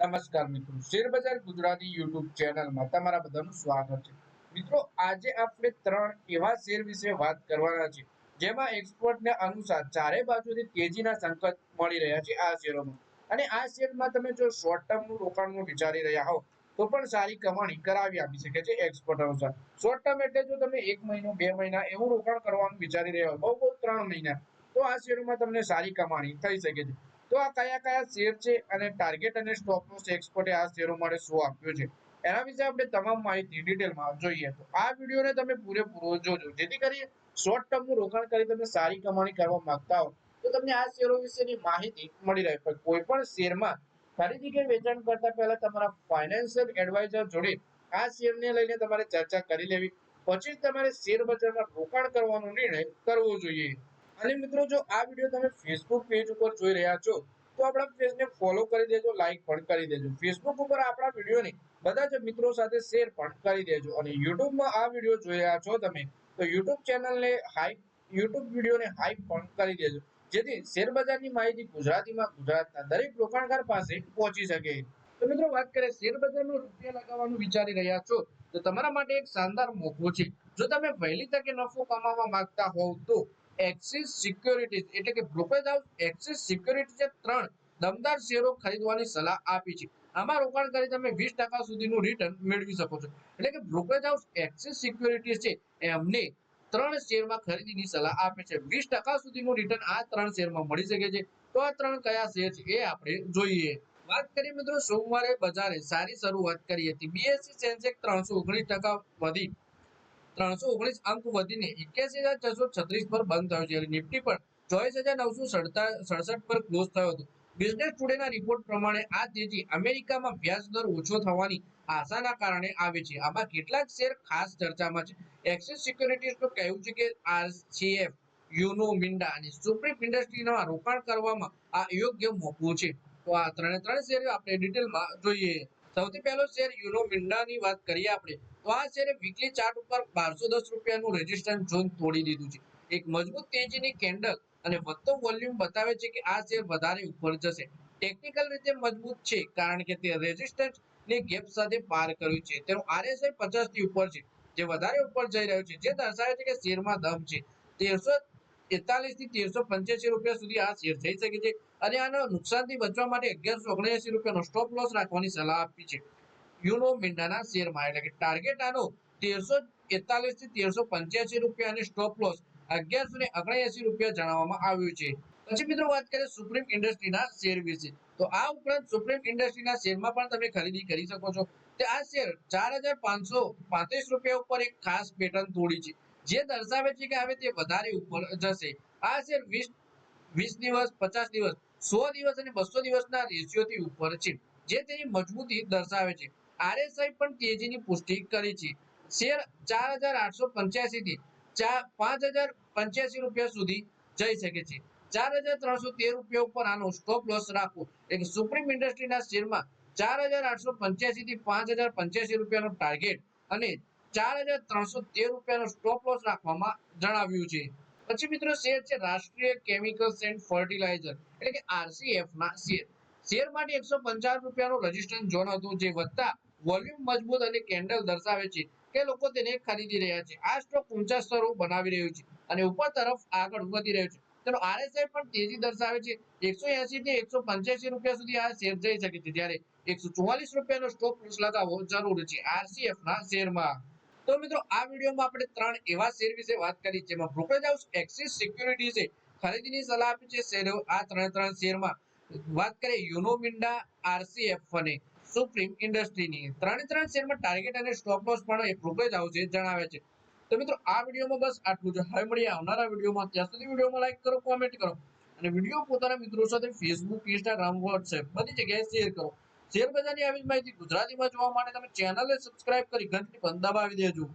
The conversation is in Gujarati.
નમસ્કાર મિત્રો. શેરબજાર ગુજરાતી યુટ્યુબ ચેનલમાં તમારા બધાનું સ્વાગત છે. મિત્રો, આજે આપણે ત્રણ એવા શેર વિશે વાત કરવાના છે, જેમાં એક્સપર્ટને અનુસાર ચારે બાજુથી તેજીના સંકેત મળી રહ્યા છે આ શેરોમાં. અને આ શેરમાં તમે જો શોર્ટ ટર્મનું રોકાણનું વિચારી રહ્યા હો તો પણ સારી કમાણી કરાવી આપી શકે છે એક્સપર્ટ અનુસાર. શોર્ટ ટર્મ એટલે જો તમે એક મહિનો, બે મહિના એવું રોકાણ કરવાનું વિચારી રહ્યા હો બહુ બહુ ત્રણ મહિના, તો આ શેરોમાં તમને સારી કમાણી થઈ શકે છે. તો આ કયા કયા શેર છે અને ટાર્ગેટ અને સ્ટોપ લોસ એક્સપર્ટે આ શેરો માટે શું આપ્યો છે? એના વિશે આપણે તમામ માહિતી ડિટેલમાં જોઈએ તો આ વિડીયોને તમે પૂરેપૂરો જોજો. જેથી કરી શોર્ટ ટર્મનું રોકાણ કરી તમે સારી કમાણી કરવા માંગતા હો, તો તમને આ શેરો વિશેની માહિતી મળી રહે. પણ કોઈ પણ શેરમાં ખરીદી કે વેચાણ કરતા પહેલા તમારા ફાઇનાન્શિયલ એડવાઇઝર જોડે આ શેરને લઈને તમારે ચર્ચા કરી લેવી. પછી જ તમારે શેર બજારમાં રોકાણ કરવાનો નિર્ણય કરવો જોઈએ. અને મિત્રો, જો આ વીડિયો તમે ફેસબુક પેજ ઉપર જોઈ રહ્યા છો, તો આપણા પેજને ફોલો કરી દેજો લાઈક પણ કરી દેજો. ફેસબુક ઉપર આપણા વિડીયોને બધા જ મિત્રો સાથે શેર પણ કરી દેજો. અને યુટ્યુબમાં આ વીડિયો જોઈ રહ્યા છો તમે, તો યુટ્યુબ ચેનલને હાઈપ યુટ્યુબ વિડીયોને હાઈપ પણ કરી દેજો. જેથી શેરબજારની માહિતી ગુજરાતીમાં ગુજરાતના દરેક રોકાણકાર પાસે પહોંચી શકે. તો મિત્રો, વાત કરીએ શેર બજારમાં રૂપિયા લગાવવાનું વિચારી રહ્યા છો, તો તમારા માટે એક શાનદાર મોકો છે. જો તમે વહેલી તકે નફો કમાવા માંગતા હોવ તો એક્સિસ સિક્યોરિટીઝ એટલે કે બ્રોકરેજ હાઉસ એક્સિસ સિક્યોરિટીઝે ત્રણ દમદાર શેરો ખરીદવાની સલાહ આપી છે. આમાં રોકાણ કરી તમે વીસ ટકા સુધીનું રિટર્ન મેળવી શકો છો. એટલે કે બ્રોકરેજ હાઉસ એક્સિસ સિક્યોરિટીઝ છે, એમને ત્રણ શેરમાં ખરીદીની સલાહ આપે છે. વીસ ટકા સુધીનું રિટર્ન આ ત્રણ શેરમાં મળી શકે છે. તો આ ત્રણ કયા શેર છે એ આપણે જોઈએ. વાત કરીએ મિત્રો સોમવારે બજારે સારી શરૂઆત કરી હતી. બીએસસી સેન્સેક્સ ત્રણસો ઓગણીસ ટકા વધી ત્રણસો ઓગણીસ અંક વધીને એક્યાસી હજાર છસો છત્રીસ પર બંધ થયો છે. નિફ્ટી પણ ચોવીસ હજાર નવસો સડસઠ પર ક્લોઝ થયો હતો. બિઝનેસ ટુડેના રિપોર્ટ પ્રમાણે આ તેજી અમેરિકામાં વ્યાજ દર ઓછો થવાની આશાના કારણે આવે છે. આમાં કેટલાક શેર ખાસ ચર્ચામાં છે. એક્સિસ સિક્યોરિટીઝનું કહેવું છે કે આરસીએફ યુનો મિન્ડા અને સુપ્રીમ ઇન્ડસ્ટ્રીમાં રોકાણ કરવામાં આ યોગ્ય મોકો છે. તો આ ત્રણે ત્રણ શેર આપણે ડિટેલમાં જોઈએ. સૌથી પહેલો શેર યુનો મિન્ડાની વાત કરીએ આપણે, તો આ શેરે વીકલી ચાર્ટ ઉપર બારસો દસ રૂપિયાનું રેઝિસ્ટન્સ ઝોન તોડી દીધું છે. એક મજબૂત તેજીની કેન્ડલ અને વધતો વોલ્યુમ બતાવે છે કે આ શેર વધારે ઉપર જશે. ટેકનિકલ રીતે મજબૂત છે, કારણ કે તે રેઝિસ્ટન્સ ને ગેપ સાથે પાર કર્યું છે. તેનું આરએસઆઈ પચાસથી ઉપર છે, જે વધારે ઉપર જઈ રહ્યું છે, જે દર્શાવે છે કે શેરમાં દમ છે. તેરસો એકતાલીસથી તેરસો પંચ્યાસી રૂપિયા સુધી આ શેર થઈ શકે છે. અને આના નુકસાનથી બચવા માટે અગિયારસો ઓગણએસી રૂપિયાનો સ્ટોપ લોસ રાખવાની સલાહ આપી છે. યુનો મિન્ડાના શેરમાં એટલે કે ટાર્ગેટ આનો તેરસો એકતાલીસથી તેરસો પંચ્યાસી રૂપિયા અને સ્ટોપ લોસ અગિયારસો ને ઓગણએસી રૂપિયા જણાવવામાં આવ્યું છે. પછી મિત્રો વાત કરીએ સુપ્રીમ ઇન્ડસ્ટ્રીના શેર વિશે. તો આ ઉપરાંત સુપ્રીમ ઇન્ડસ્ટ્રીના શેરમાં પણ તમે ખરીદી કરી શકો છો. તે આ શેર ચાર હજાર પાંચસો પાંત્રીસ રૂપિયા ઉપર એક ખાસ પેટર્ન તોડી છે. જે દર્શાવે છે કે હવે તે વધારે ઉપર જશે. આ શેર વીસ વીસ દિવસ, પચાસ દિવસ સો દિવસ અને બસો દિવસના રેશિયોથી ઉપર છે, જે તેની મજબૂતી દર્શાવે છે. આરએસઆઈ પણ તેજીની પુષ્ટિ કરી છે. શેર ચાર હજાર આઠસો પંચ્યાસી થી પાંચ હજાર પંચ્યાસી રૂપિયા સુધી જઈ શકે છે. ચાર હજાર ત્રણસો તેર રૂપિયા ઉપર આનો સ્ટોપ લોસ રાખવો. એટલે સુપ્રીમ ઇન્ડસ્ટ્રીના શેરમાં ચાર હજાર આઠસો પંચ્યાસી થી પાંચ હજાર પંચ્યાસી રૂપિયાનો ટાર્ગેટ અને ચાર હજાર ત્રણસો તેર રૂપિયાનો સ્ટોપ લોસ રાખવામાં જણાવ્યું છે. પછી મિત્રો શેર છે રાષ્ટ્રીય કેમિકલ્સ એન્ડ ફર્ટિલાઇઝર એટલે કે આરસીએફ ના શેર. શેર માટે એકસો પંચાવન રૂપિયાનો રેઝિસ્ટન્સ ઝોન હતું જે વધતા વોલ્યુમ મજબૂત અને કેન્ડલ દર્શાવે છે કે લોકો તેને ખરીદી રહ્યા છે. આ સ્ટોક ઊંચા સ્તરો બનાવી રહ્યું છે અને ઉપર તરફ આગળ વધી રહ્યું છે. તેનો આરએસઆઈ પણ તેજી દર્શાવે છે. એકસો એસી થી એકસો પંચ્યાસી રૂપિયા સુધી આ શેર જઈ શકે છે. જ્યારે એકસો ચુવાલીસ રૂપિયાનો લોસ લગાવવો જરૂરી છે આરસીએફ ના શેરમાં. તો મિત્રો, આ વિડીયોમાં આપણે ત્રણ એવા શેર વિશે વાત કરી, જેમાં બ્રોકરેજ હાઉસ એક્સિસ સિક્યુરિટીઝે ખરીદીની સલાહ આપી છે. શેર, આ ત્રણ ત્રણ શેરમાં વાત કરીએ યુનોમિન્ડા આરસીએફ અને સુપ્રીમ ઇન્ડસ્ટ્રીની. ત્રણે ત્રણ શેરમાં ટાર્ગેટ અને સ્ટોપ લોસ પણ એ બ્રોકરેજ હાઉસે જણાવે છે. તો મિત્રો, આ વિડીયોમાં બસ આટલું જ. હવે મળીએ આવનારા વિડીયોમાં. ત્યાં સુધી વિડીયોમાં લાઈક કરો કોમેન્ટ કરો અને વીડિયો પોતાના મિત્રો સાથે ફેસબુક ઇન્સ્ટાગ્રામ વોટ્સએપ બધી જગ્યાએ શેર કરો. શેર બજારની આવી જ માહિતી ગુજરાતીમાં જોવા માટે તમે ચેનલને સબસ્ક્રાઇબ કરી ઘંટડી પણ દબાવી દેજો.